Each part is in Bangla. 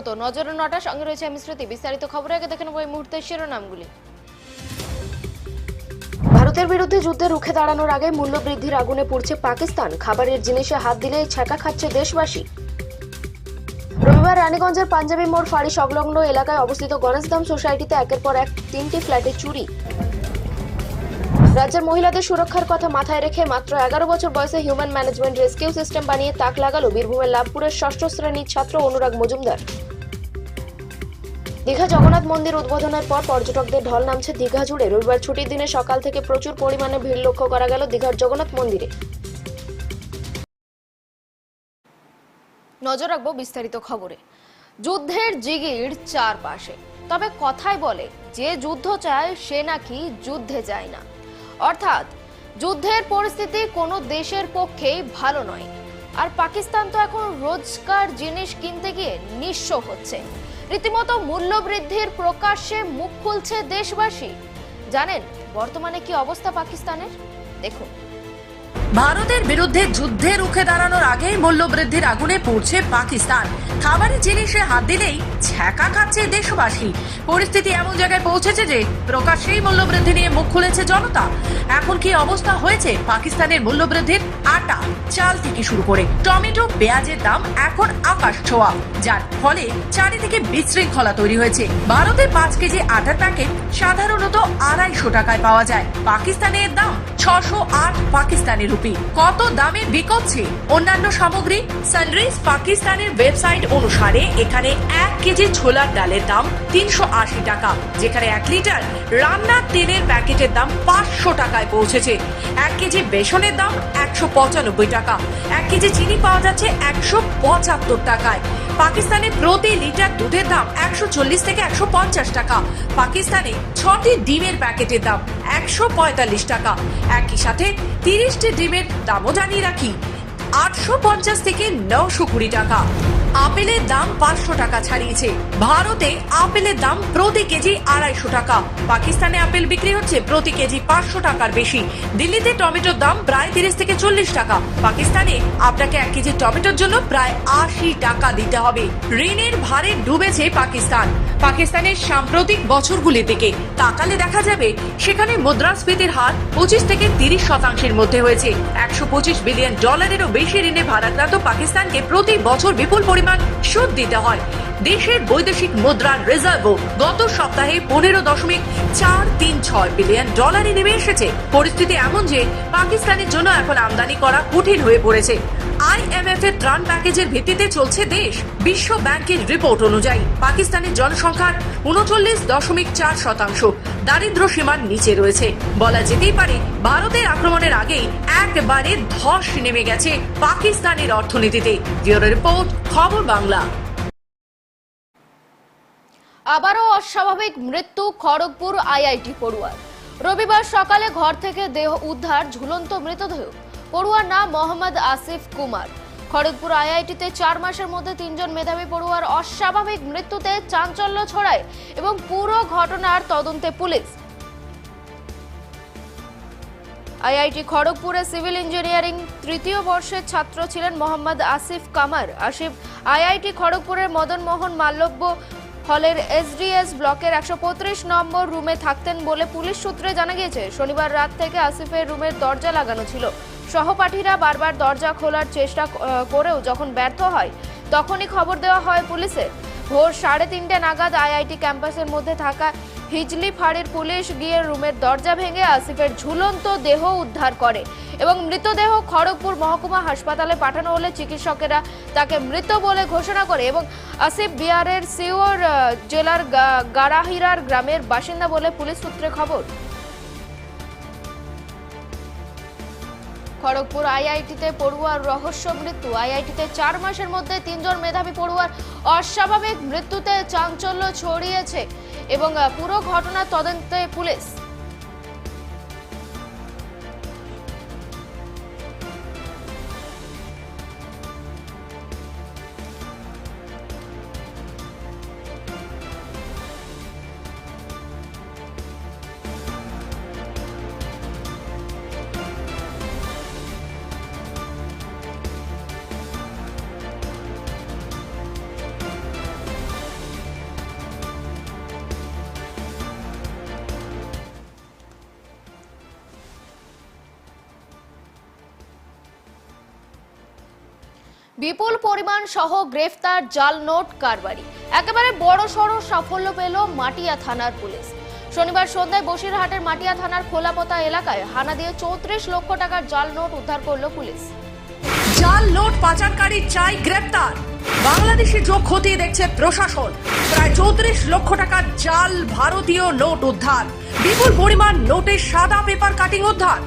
স্বাগত। নজরে নটা সঙ্গে রয়েছে আমি স্মৃতি। বিস্তারিত খবর আগে দেখে নেব এই মুহূর্তের শিরোনামগুলি। ভারতের বিরুদ্ধে যুদ্ধে রুখে দাঁড়ানোর আগে মূল্য বৃদ্ধির আগুনে পড়ছে পাকিস্তান। খাবারের জিনিসে হাত দিলেই ছ্যাঁকা খাচ্ছে দেশবাসী। রবিবার রানীগঞ্জের পাঞ্জাবি মোড় ফাঁড়ি সংলগ্ন এলাকায় অবস্থিত গণেশধাম সোসাইটিতে একের পর এক তিনটি ফ্ল্যাটে চুরি। রাজ্যের মহিলাদের সুরক্ষার কথা মাথায় রেখে মাত্র এগারো বছর বয়সে হিউম্যান ম্যানেজমেন্ট রেস্কিউ সিস্টেম বানিয়ে তাক লাগালো বীরভূমের লাভপুরের ষষ্ঠ শ্রেণির ছাত্র অনুরাগ মজুমদার। দীঘা জগন্নাথ মন্দির উদ্বোধনের পর পর্যটকদের ঢল নামছে দীঘা জুড়ে। রবিবার ছুটির দিনে সকাল থেকে প্রচুর পরিমাণে ভিড় লক্ষ্য করা গেল দীঘার জগন্নাথ মন্দিরে। নজর রাখব বিস্তারিত খবরে। যুদ্ধের জিগির চারপাশে। তবে কথায় বলে, যে যুদ্ধ চায় সে নাকি যুদ্ধে যায় না। অর্থাৎ, যুদ্ধের পরিস্থিতি কোনো দেশের পক্ষেই ভালো নয়। আর পাকিস্তান তো এখন রোজকার জিনিস কিনতে গিয়ে নিঃস্ব হচ্ছে। রীতিমতো মূল্য বৃদ্ধির প্রকাশ্যে মুখ খুলছে দেশবাসী। জানেন বর্তমানে কি অবস্থা পাকিস্তানের? দেখুন। ভারতের বিরুদ্ধে যুদ্ধে রুখে দাঁড়ানোর আগেই মূল্যবৃদ্ধির আগুনে পড়ছে পাকিস্তান। খাবারের জিনিসে হাত দিলেই ছ্যাঁকা খাচ্ছে দেশবাসী। পরিস্থিতি এমন জায়গায় পৌঁছেছে যে প্রকাশ্যেই মূল্যবৃদ্ধি নিয়ে মুখ খুলেছে জনতা। এখন কি অবস্থা হয়েছে? পাকিস্তানের মূল্যবৃদ্ধির আটা চাল থেকে শুরু করে টমেটো, পেঁয়াজের দাম এখন আকাশ ছোঁয়া। যার ফলে চারিদিকে বিশৃঙ্খলা তৈরি হয়েছে। ভারতে পাঁচ কেজি আটার প্যাকেট সাধারণত আড়াইশো টাকায় পাওয়া যায়। পাকিস্তানের দাম ছশো আট পাকিস্তানি রুপি। কত দামে বিকোচ্ছে? অন্যান্য সামগ্রী সানরাইজ পাকিস্তানের ওয়েবসাইট অনুসারে এখানে এক কেজি ছোলার ডালের দাম তিনশো আশি টাকা, যেখানে এক লিটার রান্নার তেলের প্যাকেটের দাম পাঁচশো টাকায় পৌঁছেছে। এক কেজি বেসনের দাম একশো পঁচানব্বই টাকা, এক কেজি চিনি পাওয়া যাচ্ছে একশো পঁচাত্তর টাকায়। পাকিস্তানে প্রতি লিটার দুধের দাম একশো চল্লিশ থেকে একশো পঞ্চাশ টাকা। পাকিস্তানে ছটি ডিমের প্যাকেটের দাম একশো পঁয়তাল্লিশ টাকা। একই সাথে তিরিশটি ডিমের দামও জানিয়ে রাখি। আটশো পঞ্চাশ থেকে নশো কুড়ি টাকা। আপেলের দাম পাঁচশো টাকা ছাড়িয়েছে। ভারতে আপেলের দাম প্রতি কেজি আড়াইশো টাকা। পাকিস্তানে আপেল বিক্রি হচ্ছে প্রতি কেজি পাঁচশো টাকার বেশি। দিল্লিতে টমেটোর দাম প্রায় তিরিশ থেকে চল্লিশ টাকা। পাকিস্তানে আপনাকে এক কেজি টমেটোর জন্য প্রায় আশি টাকা দিতে হবে। ঋণের ভারে ডুবেছে পাকিস্তান। পাকিস্তানের সাম্প্রতিক বছরগুলি থেকে তাকালে দেখা যাবে, সেখানে মুদ্রাস্ফীতির হার পঁচিশ থেকে তিরিশ শতাংশের মধ্যে হয়েছে। একশো পঁচিশ বিলিয়ন ডলারেরও বেশি ঋণে ভারাক্রান্ত পাকিস্তানকে প্রতি বছর বিপুল পরিমাণ সুদ দিতে হয়। দেশের বৈদেশিক মুদ্রার রিজার্ভও গত সপ্তাহে পনেরো দশমিক চার তিন ছয় বিলিয়ন ডলারে নেমে এসেছে। পরিস্থিতি এমন যে পাকিস্তানের জন্য এখন আমদানি করা কঠিন হয়ে পড়েছে। আইএমএফ এর ত্রাণ প্যাকেজের ভিত্তিতে চলছে দেশ। বিশ্ব ব্যাংকের রিপোর্ট অনুযায়ী পাকিস্তানের জনসংখ্যার উনচল্লিশ দশমিক চার শতাংশ দারিদ্র সীমার নিচে রয়েছে। বলা যেতেই পারে, ভারতের আক্রমণের আগেই একবারে ধস নেমে গেছে পাকিস্তানের অর্থনীতিতে। ব্যুরো রিপোর্ট, খবর বাংলা। আবারও অস্বাভাবিক মৃত্যু খড়গপুর আইআইটি পড়ুয়ার। রবিবার সকালে ঘর থেকে দেহ উদ্ধার ঝুলন্ত মৃতদেহ পড়ুয়ার নাম মোহাম্মদ আসিফ কুমার। খড়গপুর আইআইটিতে চার মাসের মধ্যে তিনজন মেধাবী পড়ুয়ার অস্বাভাবিক মৃত্যুতে চাঞ্চল্য ছড়ায় এবং পুরো ঘটনার তদন্তে পুলিশ। আইআইটি খড়গপুরে সিভিল ইঞ্জিনিয়ারিং তৃতীয় বর্ষের ছাত্র ছিলেন মোহাম্মদ আসিফ কামার। আসিফ আইআইটি খড়গপুরের মদন মোহন মাল্লব্য হলের এসডিএস ব্লকের একশো পঁয়ত্রিশ নম্বর রুমে থাকতেন বলে পুলিশ সূত্রে জানা গিয়েছে। শনিবার রাত থেকে আসিফের রুমের দরজা লাগানো ছিল। সহপাঠীরা বারবার দরজা খোলার চেষ্টা করেও যখন ব্যর্থ হয়, তখনই খবর দেওয়া হয় পুলিশে ভোর সাড়ে তিনটে নাগাদ আইআইটি ক্যাম্পাসের মধ্যে থাকা হিজলি ফাঁড়ির পুলিশ গিয়ে রুমের দরজা ভেঙে আসিফের ঝুলন্ত দেহ উদ্ধার করে এবং মৃতদেহ খড়গপুর মহকুমা হাসপাতালে পাঠানো হলে চিকিৎসকেরা তাকে মৃত বলে ঘোষণা করে এবং আসিফ বিহারের সিওর জেলার গারাহিরার গ্রামের বাসিন্দা বলে পুলিশ সূত্রে খবর। খড়গপুর আইআইটিতে পড়ুয়ার রহস্য মৃত্যু। আইআইটিতে চার মাসের মধ্যে তিনজন মেধাবী পড়ুয়ার অস্বাভাবিক মৃত্যুতে চাঞ্চল্য ছড়িয়েছে এবং পুরো ঘটনা তদন্তে পুলিশ বিপুল পরিমাণ সহ গ্রেফতার জাল নোট কারবারি। একেবারে বড় সড় সাফল্য পেল মাটিয়া থানার পুলিশ। শনিবার সন্ধ্যায় বসিরহাটের মাটিয়া থানার খোলাপতা এলাকায় হানা দিয়ে চৌত্রিশ লক্ষ টাকার জাল নোট উদ্ধার করল পুলিশ। জাল নোট পাচারকারী চাই গ্রেপ্তার। বাংলাদেশি যোগ খতিয়ে দেখছে প্রশাসন, প্রায় চৌত্রিশ লক্ষ টাকার জাল ভারতীয় নোট উদ্ধার। বিপুল পরিমাণ নোটের সাদা পেপার কাটিং উদ্ধার।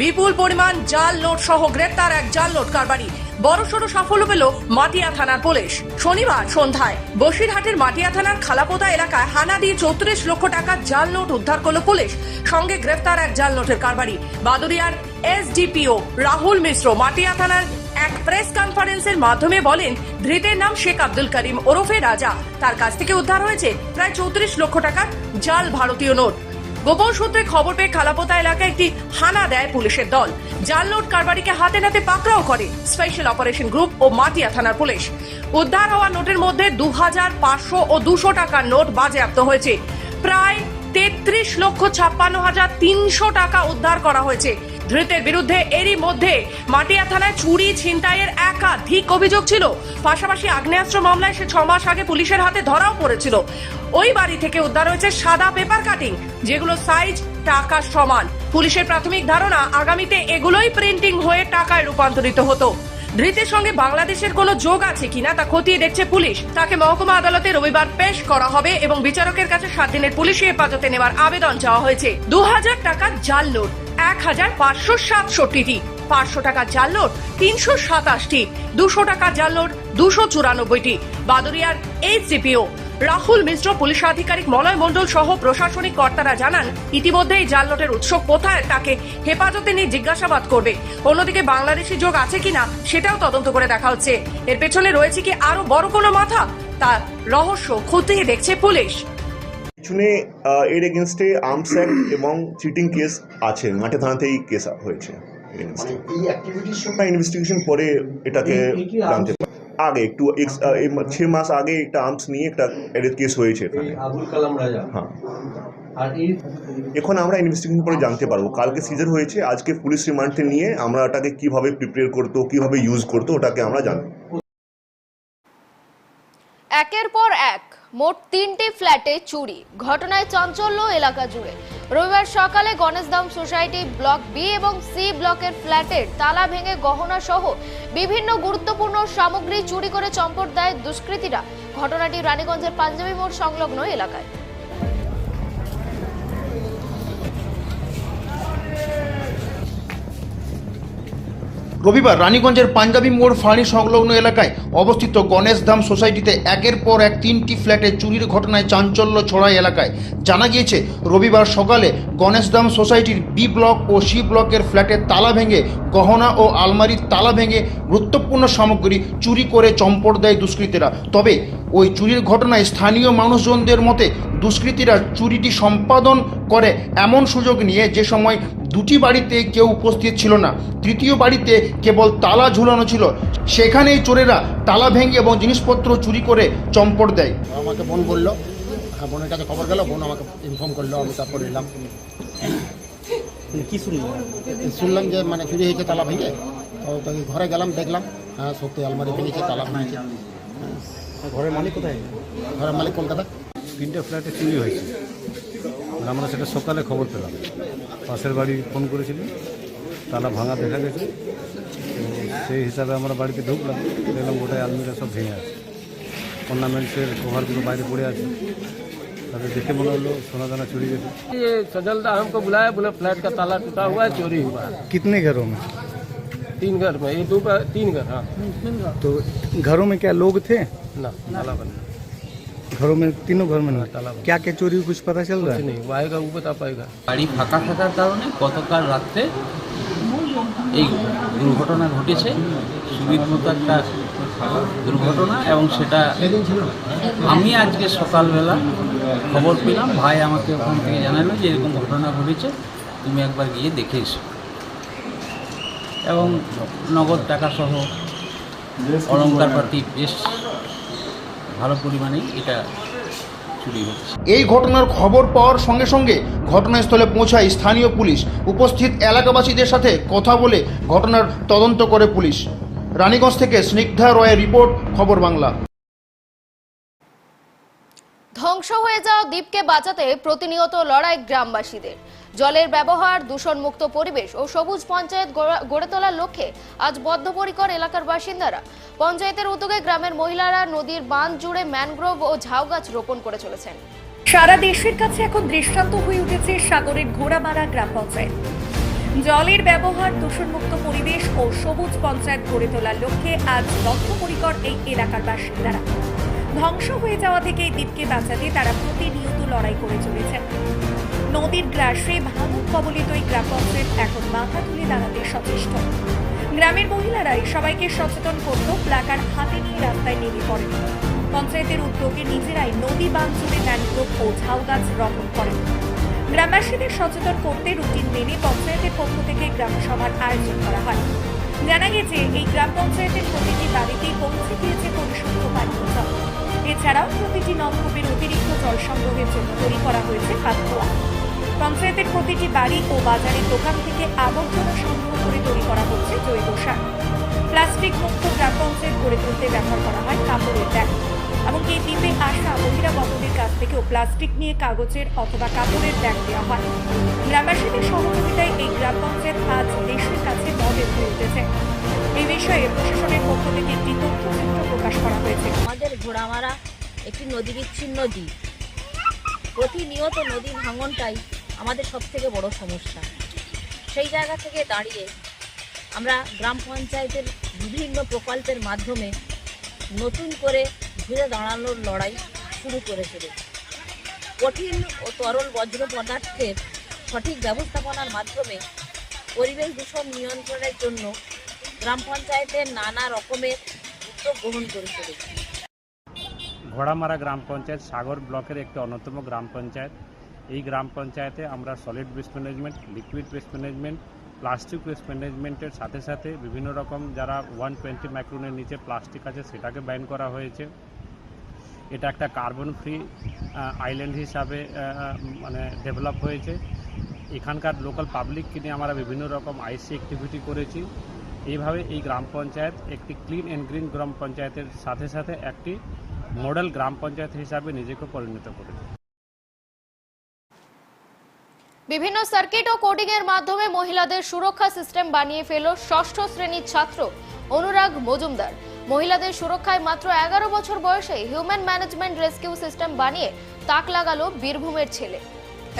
বিপুল পরিমাণ জাল নোট সহ গ্রেপ্তার এক জাল নোট কারবারি। বড়সড় সাফল্য পেল মাটিয়া থানার পুলিশ। শনিবার সন্ধ্যায় বসিরহাটের মাটিয়া থানার খালাপোতা এলাকায় হানা দিয়ে চৌত্রিশ লক্ষ টাকার জাল নোট উদ্ধার করল পুলিশ। সঙ্গে গ্রেপ্তার এক জাল নোটের কারবারি। বাদুরিয়ার এসডিপিও রাহুল মিশ্র মাটিয়া থানার এক প্রেস কনফারেন্সের মাধ্যমে বলেন, ধৃতের নাম শেখ আব্দুল করিম ওরফে রাজা। তার কাছ থেকে উদ্ধার হয়েছে প্রায় চৌত্রিশ লক্ষ টাকার জাল ভারতীয় নোট। গোপন সূত্রে খবর পেয়ে খালাপোতা এলাকায় একটি হানা দেয় পুলিশের দল। জাল নোট কারবারিকে হাতে নাতে পাকড়াও করে স্পেশাল অপারেশন গ্রুপ ও মাটিয়া থানার পুলিশ। উদ্ধার হওয়া নোটের মধ্যে দু হাজার পাঁচশো ও দুশো টাকার নোট বাজেয়াপ্ত হয়েছে। প্রায় তেত্রিশ লক্ষ ছাপ্পান্ন হাজার তিনশো টাকা উদ্ধার করা হয়েছে। ধৃতের বিরুদ্ধে এরই মধ্যে মাটিয়া থানায় চুরি ছিনতাইয়ের একাধিক অভিযোগ ছিল। পাশাপাশি আগ্নেয়াস্ত্র মামলায় সে ছ মাস আগে পুলিশের হাতে ধরাও পড়েছিল। ওই বাড়ি থেকে উদ্ধার হয়েছে সাদা পেপার কাটিং, যেগুলো সাইজ, টাকা সমান। পুলিশের প্রাথমিক ধারণা, আগামীতে এগুলোই প্রিন্টিং হয়ে টাকায় রূপান্তরিত হতো। ধৃতের সঙ্গে বাংলাদেশের কোনো যোগ আছে কিনা তা খতিয়ে দেখছে পুলিশ। তাকে মহকুমা আদালতে রবিবার পেশ করা হবে এবং বিচারকের কাছে সাত দিনের পুলিশি হেফাজতে নেওয়ার আবেদন চাওয়া হয়েছে। দু টাকার জাল নোট। এক হাজার পাঁচশো সাতষট্টিটি। পাঁচশো টাকা জাল তিনশো সাতাশটি। দুশো টাকা জাল দুশো চুরানব্বইটি। বাদুরিয়ার এইচসিপিও। রাহুল মিশ্র পুলিশ আধিকারিক মলয় মণ্ডল সহ প্রশাসনিক কর্তারা জানান ইতিমধ্যে এই জাল নোটের উৎস কোথায়, তাকে হেফাজতে নিয়ে জিজ্ঞাসাবাদ করবে। অন্যদিকে বাংলাদেশি যোগ আছে কিনা, সেটাও তদন্ত করে দেখা হচ্ছে। এর পেছনে রয়েছে কি আরও বড় কোনো মাথা? তার রহস্য খতিয়ে দেখছে পুলিশ। পিছনে এর এগেনস্টে আর্মস অ্যাক্ট এবং চিটিং কেস আছে। মাঠে থানাতেই কেস হয়েছে মানে ইনভেস্টিগেশন পরে এটাকে জানতে পারি। আগে একটু ছ মাস আগে একটা আর্মস নিয়ে একটা কেস হয়েছে এখানে। আবুল কালাম রাজা। হ্যাঁ। এখন আমরা ইনভেস্টিগেশন পরে জানতে পারব। কালকে সিজার হয়েছে আজকে পুলিশ রিমান্ডে নিয়ে আমরা ওটাকে কীভাবে প্রিপেয়ার করতো কীভাবে ইউজ করতো ওটাকে আমরা জানব। একের পর এক। মোট তিনটি ফ্ল্যাটে চুরি। ঘটনায় চাঞ্চল্য এলাকা জুড়ে। রবিবার সকালে গণেশধাম সোসাইটি ব্লক বি এবং সি ব্লকের ফ্ল্যাটের তালা ভেঙে গহনা সহ বিভিন্ন গুরুত্বপূর্ণ সামগ্রী চুরি করে চম্পট দেয় দুষ্কৃতীরা। ঘটনাটি রানীগঞ্জের পাঞ্জাবি মোড় সংলগ্ন এলাকায়। রবিবার রানীগঞ্জের পাঞ্জাবি মোড় ফাঁড়ি সংলগ্ন এলাকায় অবস্থিত গণেশধাম সোসাইটিতে একের পর এক তিনটি ফ্ল্যাটে চুরির ঘটনায় চাঞ্চল্য ছড়ায় এলাকায়। জানা গিয়েছে, রবিবার সকালে গণেশধাম সোসাইটির বি ব্লক ও সি ব্লকের ফ্ল্যাটের তালা ভেঙে গহনা ও আলমারির তালা ভেঙে গুরুত্বপূর্ণ সামগ্রী চুরি করে চম্পট দেয় দুষ্কৃতীরা। তবে ওই চুরির ঘটনায় স্থানীয় মানুষজনদের মতে দুষ্কৃতীরা চুরিটি সম্পাদন করে এমন সুযোগ নিয়ে যে সময় দুটি বাড়িতে কেউ উপস্থিত ছিল না তৃতীয় বাড়িতে কেবল তালা ঝুলানো ছিল। সেখানেই চোরেরা তালা ভেঙে এবং জিনিসপত্র চুরি করে চম্পট দেয়। আমাকে বোন বলল হ্যাঁ বোনের কাছে খবর গেল বোন আমাকে ইনফর্ম করল আমি তারপর এলাম। কি শুনলেন শুনলাম যে মানে চুরি হয়েছে তালা ভেঙে। তো তো ঘরে গেলাম দেখলাম হ্যাঁ সত্যি আলমারি ভেঙেছে তালা ভেঙেছে। ঘরের মালিক কোথায় ঘরের মালিক কলকাতা তিনটে ফ্ল্যাটে চুরি হয়েছে আর আমরা সেটা সকালে খবর পেলাম পাশের বাড়ি ফোন করেছিলেন তালা ভাঙা দেখা গেছে তো সেই হিসাবে আমরা বাড়িতে ঢুকলাম দেখলাম গোটায় আলমিরা সব ভেঙে আছে অর্নামেন্টসের কভারগুলো বাইরে পড়ে আছে তাদের দেখে মনে হলো সোনা দানা চুরি গেছে ये सजलदार हमको बुलाया बोले फ्लैट का ताला टूटा हुआ है चोरी हुआ है कितने घरों में तीन घर में ये दो का- तीन घर हाँ तो घरों में क्या लोग थे ना ताला बंद घरों में तीनों घर में हाँ, नहीं ताला बंद क्या क्या चोरी कुछ पता चल रहा कुछ है नहीं वो आएगा वो बता पाएगा বাড়ি ফাঁকা থাকার কারণে গতকাল রাত্রে এই দুর্ঘটনা ঘটেছে সুবিধ মতো একটা দুর্ঘটনা এবং সেটা আমি আজকে সকালবেলা খবর পেলাম ভাই আমাকে ওখান থেকে জানালো যে এরকম ঘটনা ঘটেছে তুমি একবার গিয়ে দেখে এসো এবং নগদ টাকা সহ অলঙ্কারপাতি বেশ ভালো পরিমাণেই এটা চুরি হচ্ছে। এই ঘটনার খবর পাওয়ার সঙ্গে সঙ্গে ঘটনাস্থলে পৌঁছায় স্থানীয় পুলিশ। উপস্থিত এলাকাবাসীদের সাথে কথা বলে ঘটনার তদন্ত করে পুলিশ। রানীগঞ্জ থেকে স্নিগ্ধা রয়ের রিপোর্ট খবর বাংলা। ধ্বংস হয়ে যাওয়া দ্বীপকে বাঁচাতে প্রতিনিয়ত লড়াই গ্রামবাসীদের। জলের ব্যবহার, দূষণমুক্ত পরিবেশ ও সবুজ পঞ্চায়েত গড়ে তোলার লক্ষ্যে আজ বদ্ধপরিকর এলাকার বাসিন্দারা। পঞ্চায়েতের উদ্যোগে গ্রামের মহিলারা নদীর বাঁধ জুড়ে ম্যানগ্রোভ ও ঝাউ গাছ রোপণ করে চলেছেন। সারা দেশের কাছে এখন দৃষ্টান্ত হয়ে উঠেছে সাগরের ঘোড়ামারা গ্রাম পঞ্চায়েত। জলের ব্যবহার, দূষণমুক্ত পরিবেশ ও সবুজ পঞ্চায়েত গড়ে তোলার লক্ষ্যে আজ বদ্ধপরিকর এই এলাকার বাসিন্দারা। ধ্বংস হয়ে যাওয়া থেকে এই দ্বীপকে বাঁচাতে তারা প্রতিনিয়ত লড়াই করে চলেছেন। নদীর গ্রাসে ভাঙন কবলিত এই গ্রাম পঞ্চায়েত এখন মাথা তুলে দাঁড়াতে সচেষ্ট। গ্রামের মহিলারাই সবাইকে সচেতন করত প্লাকার হাতে নিয়ে রাস্তায় নেমে পড়েন। পঞ্চায়েতের উদ্যোগে নিজেরাই নদী বাঁধ জুড়ে ম্যানগ্রোভ ও ঝাউ গাছ রোপণ করেন। গ্রামবাসীদের সচেতন করতে রুটিন মেনে পঞ্চায়েতের পক্ষ থেকে গ্রাম সভার আয়োজন করা হয়। জানা গেছে, এই গ্রাম পঞ্চায়েতের প্রতিটি বাড়িতেই পৌঁছে গিয়েছে পরিশুদ্ধ পানীয় জল। এছাড়াও প্রতিটি নলকূপের অতিরিক্ত জল সংগ্রহের জন্য তৈরি করা হয়েছে পাতকুয়া পঞ্চায়েতের প্রতিটি বাড়ি ও বাজারের দোকান থেকে আবর্জনা সংগ্রহ করে তৈরি করা হচ্ছে জৈব সার। প্লাস্টিক মুক্ত গ্রাম পঞ্চায়েত গড়ে তুলতে ব্যবহার করা হয় কাপড়ের ব্যাগ। এমনকি এই দ্বীপে আসা বহিরাগতদের কাছ থেকেও প্লাস্টিক নিয়ে কাগজের অথবা কাপড়ের ব্যাগ দেওয়া হয়। গ্রামবাসীদের সহযোগিতায় এই গ্রাম পঞ্চায়েত আজ দেশের কাছে মডেল হয়ে উঠেছে। এই বিষয়ে প্রশাসনের পক্ষ থেকে একটি তথ্যচিত্র প্রকাশ করা হয়েছে। আমাদের ঘোড়ামারা একটি নদী বিচ্ছিন্ন দ্বীপ। প্রতিনিয়ত নদী ভাঙনটাই আমাদের সব থেকে বড় সমস্যা। সেই জায়গা থেকে দাঁড়িয়ে আমরা গ্রাম পঞ্চায়েতের বিভিন্ন প্রকল্পের মাধ্যমে নতুন করে ঘুরে দাঁড়ানোর লড়াই শুরু করে চলেছি কঠিন ও তরল বজ্র পদার্থের সঠিক ব্যবস্থাপনার মাধ্যমে পরিবেশ দূষণ নিয়ন্ত্রণের জন্য গ্রাম পঞ্চায়েতের নানা রকমের উদ্যোগ গ্রহণ করে চলেছি ঘোড়ামারা গ্রাম পঞ্চায়েত সাগর ব্লকের একটি অন্যতম গ্রাম পঞ্চায়েত। এই গ্রাম পঞ্চায়েতে আমরা solid waste management liquid waste management plastic waste ম্যানেজমেন্টের সাথে সাথে বিভিন্ন রকম যারা ওয়ান টোয়েন্টি মাইক্রোনের নিচে প্লাস্টিক আছে সেটাকে ব্যান করা হয়েছে। এটা একটা কার্বন ফ্রি আইল্যান্ড হিসাবে মানে ডেভেলপ হয়েছে। এখানকার লোকাল পাবলিককে নিয়ে আমরা বিভিন্ন রকম আইসি অ্যাক্টিভিটি করেছি। এইভাবে এই গ্রাম পঞ্চায়েত একটি ক্লিন অ্যান্ড গ্রিন গ্রাম পঞ্চায়েতের সাথে সাথে একটি মডেল গ্রাম পঞ্চায়েত হিসাবে নিজেকে পরিণত করেছে। বিভিন্ন সার্কিট ও কোডিং এর মাধ্যমে মহিলাদের সুরক্ষা সিস্টেম বানিয়ে ফেল ষষ্ঠ শ্রেণির ছাত্র অনুরাগ মজুমদার। মহিলাদের সুরক্ষায় মাত্র এগারো বছর বয়সে হিউম্যান ম্যানেজমেন্ট রেস্কিউ সিস্টেম বানিয়ে তাক লাগালো বীরভূমের ছেলে।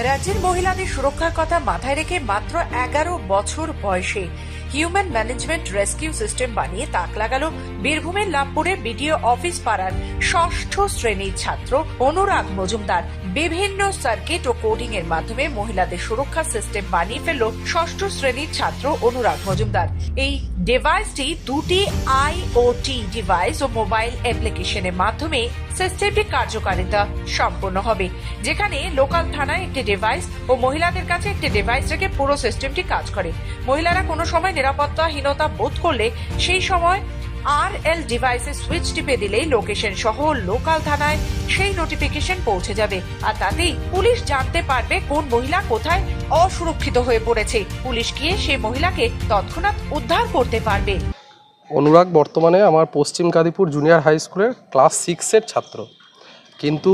রাজ্যের মহিলাদের সুরক্ষার কথা মাথায় রেখে মাত্র এগারো বছর বয়সে হিউম্যান ম্যানেজমেন্ট রেস্কিউ সিস্টেম বানিয়ে তাক লাগালো বীরভূমের লাভপুরে বিডিও অফিস পাড়ার ষষ্ঠ শ্রেণির ছাত্র অনুরাগ মজুমদার। বিভিন্ন সার্কিট ও কোডিং এর মাধ্যমে মহিলাদের সুরক্ষা সিস্টেম বানিয়ে ফেলল ষষ্ঠ শ্রেণির ছাত্র অনুরাগ মজুমদার। এই ডিভাইসটি দুটি আইওটি ডিভাইস ও মোবাইল অ্যাপ্লিকেশনের মাধ্যমে সিস্টেমটি কার্যকারিতা সম্পন্ন হবে। যেখানে লোকাল থানায় একটি ডিভাইস ও মহিলাদের কাছে একটি ডিভাইস রেখে পুরো সিস্টেমটি কাজ করে। মহিলারা কোনো সময় নিরাপত্তাহীনতা বোধ করলে সেই সময় আর এল ডিভাইসে সুইচ টিপে দিলেই লোকেশন সহ লোকাল থানায় সেই নোটিফিকেশন পৌঁছে যাবে। আর তাতেই পুলিশ জানতে পারবে কোন মহিলা কোথায় অসুরক্ষিত হয়ে পড়েছে। পুলিশ গিয়ে সেই মহিলাকে তৎক্ষণাৎ উদ্ধার করতে পারবে। অনুরাগ বর্তমানে আমার পশ্চিম কাদিপুর জুনিয়র হাই স্কুলের ক্লাস সিক্সের ছাত্র। কিন্তু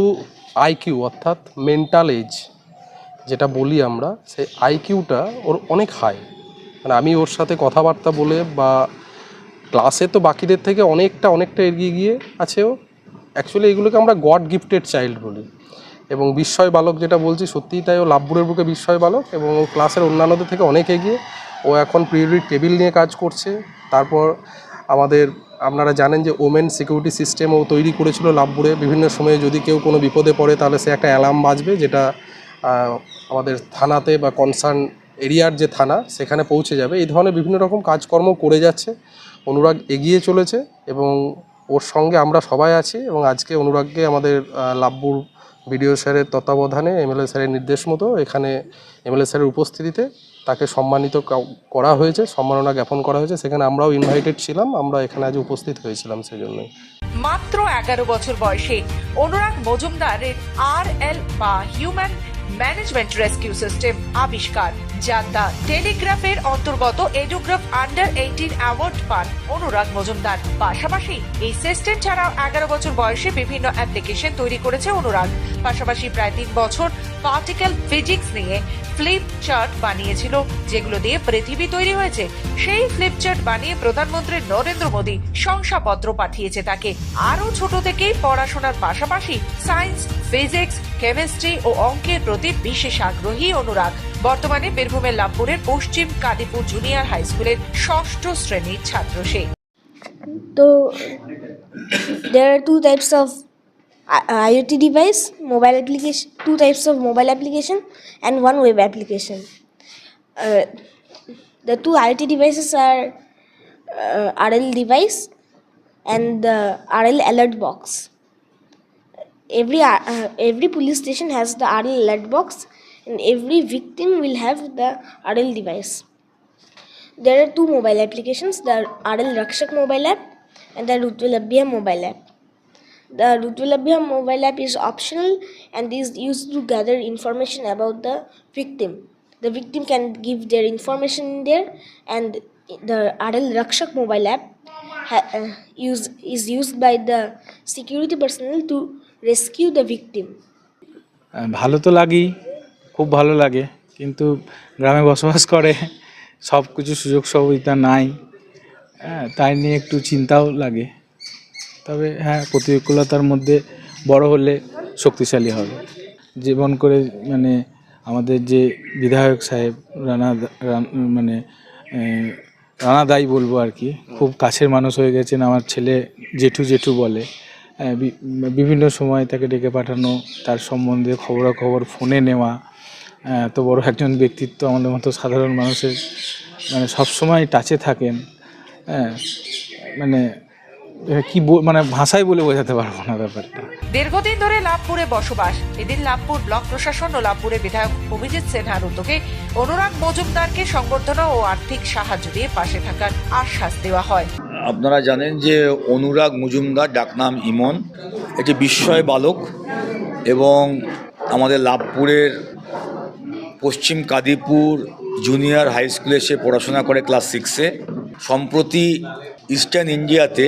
আইকিউ অর্থাৎ মেন্টাল এজ যেটা বলি আমরা, সেই আইকিউটা ওর অনেক হাই মানে আমি ওর সাথে কথাবার্তা বলে বা ক্লাসে তো বাকিদের থেকে অনেকটা অনেকটা এগিয়ে গিয়ে আছে ও। অ্যাকচুয়ালি এগুলোকে আমরা গড গিফটেড চাইল্ড বলি। এবং বিস্ময় বালক যেটা বলছি, সত্যিই তাই ও লাভপুরের বুকে বিস্ময় বালক এবং ও ক্লাসের অন্যান্যদের থেকে অনেক এগিয়ে। ও এখন প্রিয়োরিটি টেবিল নিয়ে কাজ করছে। তারপর আমাদের, আপনারা জানেন যে ওমেন সিকিউরিটি সিস্টেম ও তৈরি করেছিল লাভপুরে বিভিন্ন সময়ে যদি কেউ কোনো বিপদে পড়ে, তাহলে সে একটা অ্যালার্ম বাজবে, যেটা আমাদের থানাতে বা কনসার্ন এরিয়ার যে থানা সেখানে পৌঁছে যাবে। এই ধরনের বিভিন্ন রকম কাজকর্ম করে যাচ্ছে। অনুরাগ এগিয়ে চলেছে এবং ওর সঙ্গে আমরা সবাই আছি এবং আজকে অনুরাগকে আমাদের আহ, লাভপুর বিডিও স্যারের তত্ত্বাবধানে এমএলএ স্যারের নির্দেশ মতো এখানে এমএলএ স্যারের উপস্থিতিতে তাকে সম্মানিত করা হয়েছে সম্মাননা জ্ঞাপন করা হয়েছে। সেখানে আমরাও ইনভাইটেড ছিলাম আমরা এখানে আজ উপস্থিত হয়েছিলাম সেই জন্যই মাত্র এগারো বছর বয়সে অনুরাগ মজুমদারের আর এল বা হিউম্যান ম্যানেজমেন্ট রেস্কিউ সিস্টেম আবিষ্কার যা টেলিগ্রাফের অন্তর্গত এডুগ্রাফ আন্ডার এইটিন অ্যাওয়ার্ড পান অনুরাগ মজুমদার। পাশাপাশি এই সিস্টেম ছাড়াও এগারো বছর বয়সে বিভিন্ন অ্যাপ্লিকেশন তৈরি করেছে অনুরাগ পাশাপাশি প্রায় তিন বছর পার্টিকেল ফিজিক্স নিয়ে ফ্লিপ চার্ট বানিয়েছিল, যেগুলো দিয়ে পৃথিবী তৈরি হয়েছে। সেই ফ্লিপ চার্ট বানিয়ে প্রধানমন্ত্রী নরেন্দ্র মোদী শংসাপত্র পাঠিয়েছে তাকে। আরও ছোট থেকেই পড়াশোনার পাশাপাশি সায়েন্স, ফিজিক্স, কেমিস্ট্রি ও অঙ্কের প্রতি বিশেষ আগ্রহী অনুরাগ। বর্তমানে বীরভূমের লাভপুরের পশ্চিম কাদিপুর জুনিয়র হাই স্কুলের ষষ্ঠ শ্রেণির ছাত্র সে। তো, there are two types IoT device, mobile application, two types of mobile application and one web application. Uh, the two IoT devices are uh, RL device and the RL alert box. Every uh, uh, every police station has the RL alert box, and every victim will have the RL device. There are two mobile applications the RL Rakshak mobile app and the Rutvilabhya mobile app. The Rutvilabhya mobile app is optional and is used to gather information about the victim. The victim can give their information in there, and the RL Rakshak mobile app ha- uh, use, is used by the security personnel to rescue the victim. ভালো তো লাগেই খুব ভালো লাগে কিন্তু গ্রামে বসবাস করে সব কিছু সুযোগ সুবিধা নাই হ্যাঁ তাই নিয়ে একটু চিন্তাও লাগে তবে হ্যাঁ প্রতিকূলতার মধ্যে বড় হলে শক্তিশালী হবে। জীবন করে মানে আমাদের যে বিধায়ক সাহেব, রানা মানে রানা দাই বলব আর কি, খুব কাছের মানুষ হয়ে গেছেন। আমার ছেলে জেঠু জেঠু বলে। বিভিন্ন সময় তাকে ডেকে পাঠানো, তার সম্বন্ধে খবরাখবর, ফোনে নেওয়া। এত বড় একজন ব্যক্তিত্ব আমাদের মতো সাধারণ মানুষের মানে সবসময় টাচে থাকেন। হ্যাঁ মানে কি মানে ভাষায় বলে বোঝাতে পারব না ব্যাপারটা। দীর্ঘদিন ধরে লাভপুরে বসবাস। এদিন লাভপুর ব্লক প্রশাসন ও লাভপুরের বিধায়ক অভিজিৎ সিনহার উদ্যোগে অনুরাগ মজুমদারকে সংবর্ধনা ও আর্থিক সাহায্য দিয়ে পাশে থাকার আশ্বাস দেওয়া হয়। আপনারা জানেন যে অনুরাগ মজুমদার ডাকনাম ইমন একটি বিস্ময় বালক এবং আমাদের লাভপুরের পশ্চিম কাদিপুর জুনিয়র হাই স্কুলে সে পড়াশোনা করে ক্লাস সিক্সে। সম্প্রতি ইস্টার্ন ইন্ডিয়াতে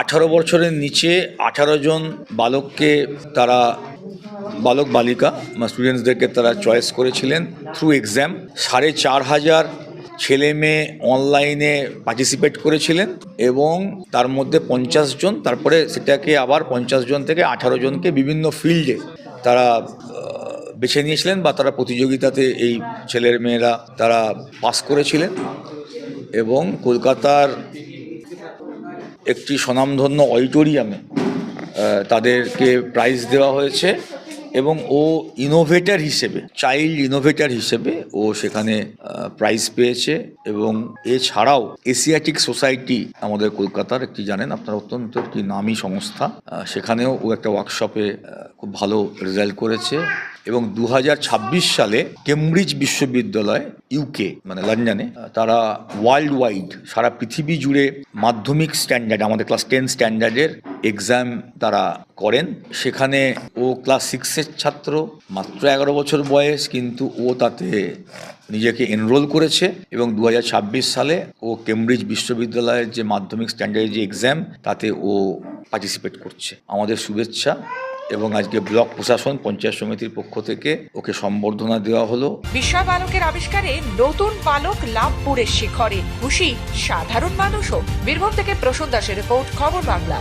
আঠারো বছরের নিচে আঠারো জন বালককে তারা, বালক বালিকা বা স্টুডেন্টসদেরকে তারা চয়েস করেছিলেন থ্রু এক্সাম সাড়ে চার হাজার ছেলে মেয়ে অনলাইনে পার্টিসিপেট করেছিলেন এবং তার মধ্যে পঞ্চাশ জন, তারপরে সেটাকে আবার পঞ্চাশ জন থেকে আঠারো জনকে বিভিন্ন ফিল্ডে তারা বেছে নিয়েছিলেন বা তারা প্রতিযোগিতাতে এই ছেলের মেয়েরা তারা পাস করেছিলেন। এবং কলকাতার একটি স্বনামধন্য অডিটোরিয়ামে তাদেরকে প্রাইজ দেওয়া হয়েছে এবং ও ইনোভেটর হিসেবে চাইল্ড ইনোভেটর হিসেবে ও সেখানে প্রাইজ পেয়েছে এবং এছাড়াও এশিয়াটিক সোসাইটি আমাদের কলকাতার একটি জানেন আপনার অত্যন্ত একটি নামী সংস্থা সেখানেও ও একটা ওয়ার্কশপে খুব ভালো রেজাল্ট করেছে। এবং দু হাজার ছাব্বিশ সালে কেমব্রিজ বিশ্ববিদ্যালয় ইউকে মানে লন্ডনে, তারা ওয়ার্ল্ড ওয়াইড সারা পৃথিবী জুড়ে মাধ্যমিক স্ট্যান্ডার্ড আমাদের ক্লাস টেন স্ট্যান্ডার্ডের এক্সাম তারা করেন। সেখানে ও ক্লাস সিক্সের ছাত্র, মাত্র এগারো বছর বয়স, কিন্তু ও তাতে নিজেকে এনরোল করেছে এবং দু হাজার ছাব্বিশ সালে ও কেমব্রিজ বিশ্ববিদ্যালয়ের যে মাধ্যমিক স্ট্যান্ডার্ডের যে এক্সাম তাতে ও পার্টিসিপেট করছে। আমাদের শুভেচ্ছা। এবং আজকে ব্লক প্রশাসন পঞ্চায়েত সমিতির পক্ষ থেকে ওকে সম্বর্ধনা দেওয়া হলো। বিস্ময় বালকের আবিষ্কারে নতুন বালক লাভপুরের শিখরে। খুশি সাধারণ মানুষও। বীরভূম থেকে প্রসূন দাসের রিপোর্ট খবর বাংলা।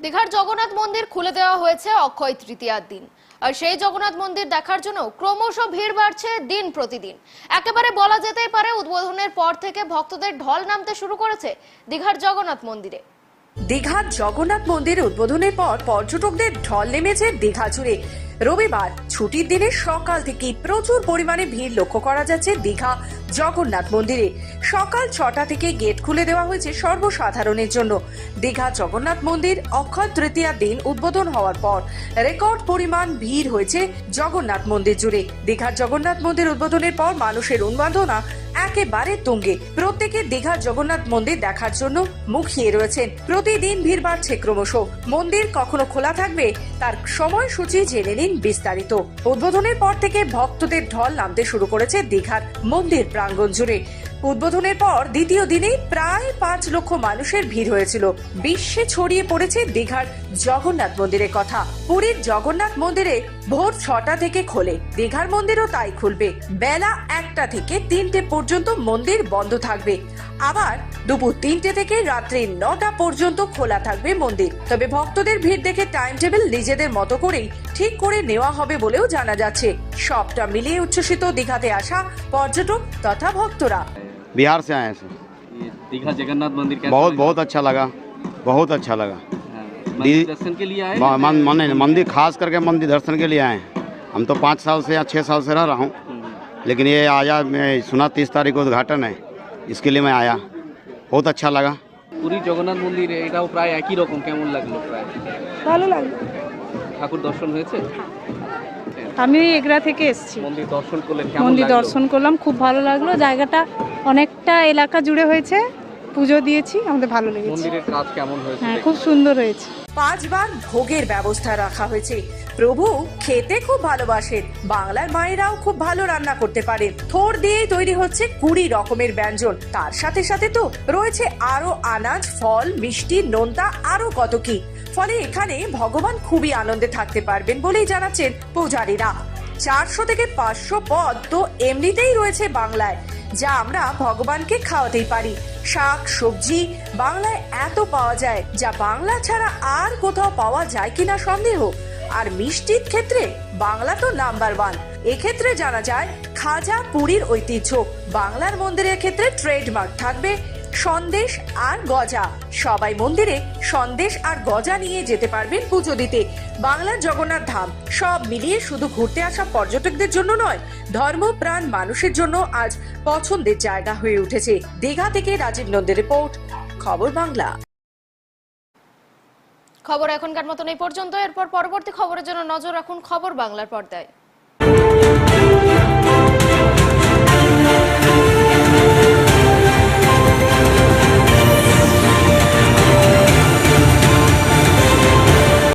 দীঘার জগন্নাথ মন্দির খুলে দেওয়া হয়েছে অক্ষয় তৃতীয়ার দিন। আর সেই জগন্নাথ মন্দির দেখার জন্য ক্রমশ ভিড় বাড়ছে দিন প্রতিদিন। একেবারে বলা যেতেই পারে উদ্বোধনের পর থেকে ভক্তদের ঢল নামতে শুরু করেছে দীঘার জগন্নাথ মন্দিরে। দীঘার জগন্নাথ মন্দির উদ্বোধনের পর পর্যটকদের ঢল নেমেছে দীঘা জুড়ে। রবিবার ছুটির দিনে সকাল থেকে প্রচুর পরিমাণে ভিড় লক্ষ্য করা যাচ্ছে দীঘা জগন্নাথ মন্দিরে। সকাল ছটা থেকে গেট খুলে দেওয়া হয়েছে সর্বসাধারণের জন্য। দীঘা জগন্নাথ মন্দির অক্ষয় তৃতীয়ার দিন উদ্বোধন হওয়ার পর রেকর্ড পরিমাণ ভিড় হয়েছে জগন্নাথ মন্দির জুড়ে। দীঘার জগন্নাথ মন্দির উদ্বোধনের পর মানুষের উন্মাদনা একেবারে তুঙ্গে। প্রত্যেকে দীঘার জগন্নাথ মন্দির দেখার জন্য মুখিয়ে রয়েছেন। প্রতিদিন ভিড় বাড়ছে ক্রমশ। মন্দির কখনো খোলা থাকবে? তার সময়সূচি জেনে নিন বিস্তারিত। উদ্বোধনের পর থেকে ভক্তদের ঢল নামতে শুরু করেছে দীঘার মন্দির প্রাঙ্গণ জুড়ে। উদ্বোধনের পর দ্বিতীয় দিনে প্রায় পাঁচ লক্ষ মানুষের ভিড় হয়েছিল। বিশ্বে ছড়িয়ে পড়েছে দীঘার জগন্নাথ মন্দিরের কথা পুরীর জগন্নাথ মন্দিরে ভোর ছটা থেকে খোলে দীঘার মন্দিরও তাই খুলবে বেলা একটা থেকে তিনটে পর্যন্ত মন্দির বন্ধ থাকবে আবার দুপুর তিনটে থেকে রাত্রি নটা পর্যন্ত খোলা থাকবে মন্দির তবে ভক্তদের ভিড় দেখে টাইম টেবিল নিজেদের মতো করেই ঠিক করে নেওয়া হবে বলেও জানা যাচ্ছে সবটা মিলিয়ে উচ্ছ্বসিত দীঘাতে আসা পর্যটক তথা ভক্তরা बिहार से आए हैं सर ये दीघा जगन्नाथ मंदिर कैसा बहुत लगा? बहुत अच्छा लगा बहुत अच्छा लगा हाँ, मंदिर दी- दर्शन के लिए आए म- मन- मन- मंदिर खास करके मंदिर दर्शन के लिए आए हैं हम तो पाँच साल से या छः साल से रह रहा हूँ लेकिन ये आया मैं सुना तीस तारीख को उद्घाटन है इसके लिए मैं आया बहुत अच्छा लगा পুরী জগন্নাথ মন্দির এটাও প্রায় একই রকম কেমন লাগলো প্রায় ভালো লাগলো ঠাকুর দর্শন হয়েছে আমি এগরা থেকে এসেছি মন্দির দর্শন করলেন কেমন মন্দির লাগলো? দর্শন করলাম খুব ভালো লাগলো জায়গাটা অনেকটা এলাকা জুড়ে হয়েছে পুজো দিয়েছি আমাদের ভালো লেগেছে। মন্দিরের কাজ কেমন হয়েছে হ্যাঁ খুব সুন্দর হয়েছে। পাঁচবার ভোগের ব্যবস্থা রাখা হয়েছে। প্রভু খেতে খুব ভালোবাসেন বাংলার মায়েরাও খুব ভালো রান্না করতে পারেন। থোর দিয়ে তৈরি হচ্ছে কুড়ি রকমের ব্যঞ্জন। তার সাথে সাথে তো রয়েছে আরও আনাজ ফল মিষ্টি নোনতা আরও কত কি। ফলে এখানে ভগবান খুবই আনন্দে থাকতে পারবেন বলেই জানাচ্ছেন পূজারীরা। চারশো থেকে পাঁচশো পদ তো এমনিতেই রয়েছে বাংলায়, যা আমরা ভগবানকে খাওয়াতেই পারি। শাক, সবজি, বাংলায় এত পাওয়া যায়, যা বাংলা ছাড়া আর কোথাও পাওয়া যায় কিনা সন্দেহ? আর মিষ্টির ক্ষেত্রে বাংলা তো নাম্বার ওয়ান। এক্ষেত্রে জানা যায়, খাজা পুরীর ঐতিহ্য। বাংলার মন্দিরের ক্ষেত্রে ট্রেডমার্ক থাকবে সন্দেশ আর গজা। সবাই মন্দিরে সন্দেশ আর গজা নিয়ে যেতে পারবেন পুজো দিতে। বাংলার জগন্নাথ ধাম, সব মিলিয়ে শুধু ঘুরতে আসা পর্যটকদের জন্য নয় ধর্মপ্রাণ মানুষের জন্য আজ পছন্দের জায়গা হয়ে উঠেছে। দীঘা থেকে রাজীব নন্দের রিপোর্ট, খবর বাংলা। খবর এখনকার মতন এই পর্যন্ত। এরপর পরবর্তী খবরের জন্য নজর রাখুন খবর বাংলার পর্দায়।